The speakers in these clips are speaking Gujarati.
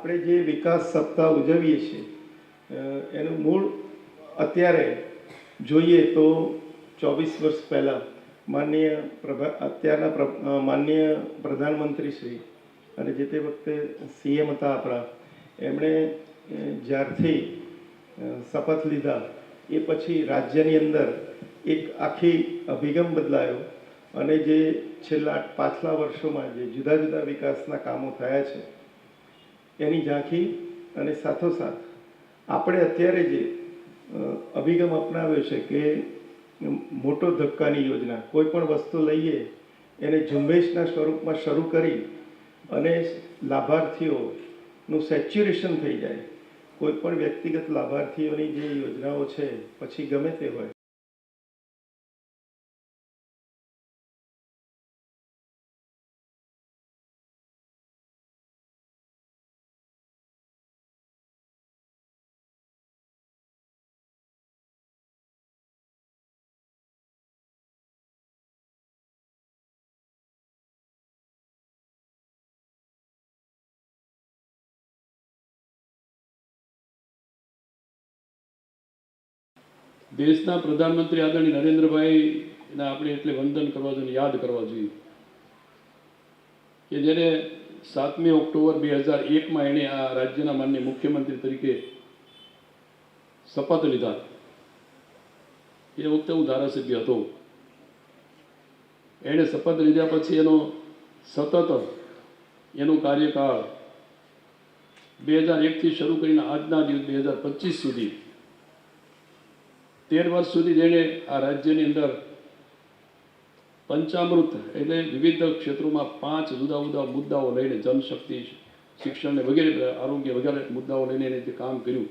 આપણે જે વિકાસ સપ્તાહ ઉજવીએ છીએ એનું મૂળ અત્યારે જોઈએ તો ચોવીસ વર્ષ પહેલાં માનનીય પ્રભા, અત્યારના માનનીય પ્રધાનમંત્રી શ્રી અને જે તે વખતે સીએમ હતા આપણા, એમણે જ્યારથી શપથ લીધા, એ પછી રાજ્યની અંદર એક આખી અભિગમ બદલાયો અને જે છેલ્લા પાછલા વર્ષોમાં જે જુદા જુદા વિકાસના કામો થયા છે એની ઝાંખી અને સાથોસાથ આપણે અત્યારે જે અભિગમ અપનાવ્યો છે કે મોટો ધક્કાની યોજના, કોઈ પણ વસ્તુ લઈએ, એને ઝુંબેશના સ્વરૂપમાં શરૂ કરી અને લાભાર્થીઓનું સેચ્યુરેશન થઈ જાય. કોઈ પણ વ્યક્તિગત લાભાર્થીઓની જે યોજનાઓ છે, પછી ગમે તે હોય દેશના પ્રધાનમંત્રી આદરણીય નરેન્દ્રભાઈને આપણે એટલે વંદન કરવા જોઈએ, યાદ કરવા જોઈએ. કે જેને સાતમી ઓક્ટોબર બે હજાર એકમાં એણે આ રાજ્યના માન્ય મુખ્યમંત્રી તરીકે શપથ લીધા. એ વખતે હું ધારાસભ્ય હતો. એણે શપથ લીધા પછી એનો સતત એનો કાર્યકાળ બે હજાર એકથી શરૂ કરીને આજના દિવસ બે હજાર પચીસ સુધી તેર વર્ષ સુધી જેણે આ રાજ્યની અંદર પંચામૃત એટલે વિવિધ ક્ષેત્રોમાં પાંચ જુદા જુદા મુદ્દાઓ લઈને જનશક્તિ, શિક્ષણને વગેરે, આરોગ્ય વગેરે મુદ્દાઓ લઈને એને જે કામ કર્યું.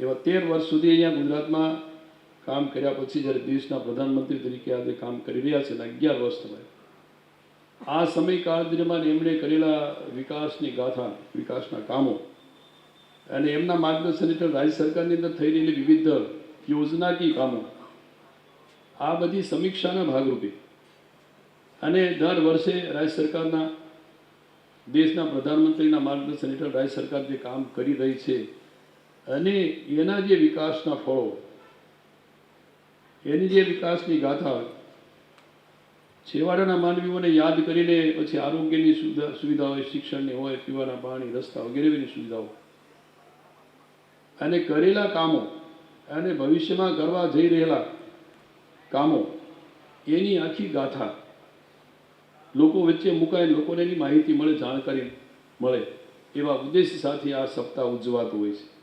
એવા તેર વર્ષ સુધી અહીંયા ગુજરાતમાં કામ કર્યા પછી જ્યારે દેશના પ્રધાનમંત્રી તરીકે આજે કામ કરી રહ્યા છે અગિયાર વર્ષ થયા. આ સમયકાળ દરમિયાન એમણે કરેલા વિકાસની ગાથા, વિકાસના કામો અને એમના માર્ગદર્શન હેઠળ રાજ્ય સરકારની અંદર થઈ રહેલી વિવિધ યોજનાકીય કામો. આ બધી સમીક્ષાના ભાગરૂપે. અને દર વર્ષે રાજ્ય સરકારના, દેશના પ્રધાનમંત્રીના માર્ગદર્શન હેઠળ રાજ્ય સરકાર જે કામ કરી રહી છે, અને એના જે વિકાસના ફળો, એની જે વિકાસની ગાથા, છેવાડાના માનવીઓને યાદ કરીને પછી આરોગ્યની સુવિધા હોય શિક્ષણની હોય, પીવાના પાણી, રસ્તા વગેરેની સુવિધાઓ અને કરેલા કામો અને ભવિષ્યમાં કરવા જઈ રહેલા કામો એની આખી ગાથા લોકો વચ્ચે મુકાય લોકોને એની માહિતી મળે, જાણકારી મળે એવા ઉદ્દેશ સાથે આ સપ્તાહ ઉજવાતું હોય છે.